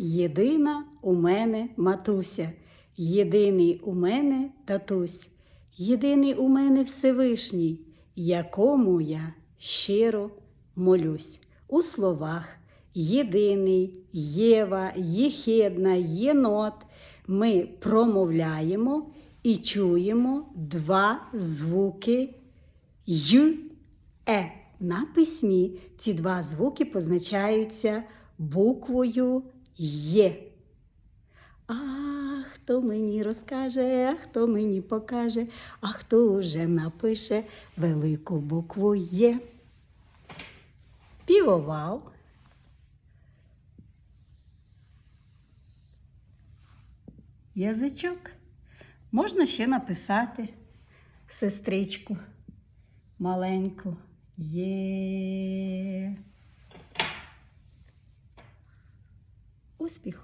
Єдина у мене матуся, єдиний у мене татусь, єдиний у мене Всевишній, якому я щиро молюсь. У словах єдиний, Єва, Єхидна, єнот ми промовляємо і чуємо два звуки й, е. На письмі ці два звуки позначаються буквою Є. А хто мені розкаже, а хто мені покаже, а хто уже напише велику букву Є. Півовал. Язичок. Можна ще написати сестричку маленьку. Є. Успіху!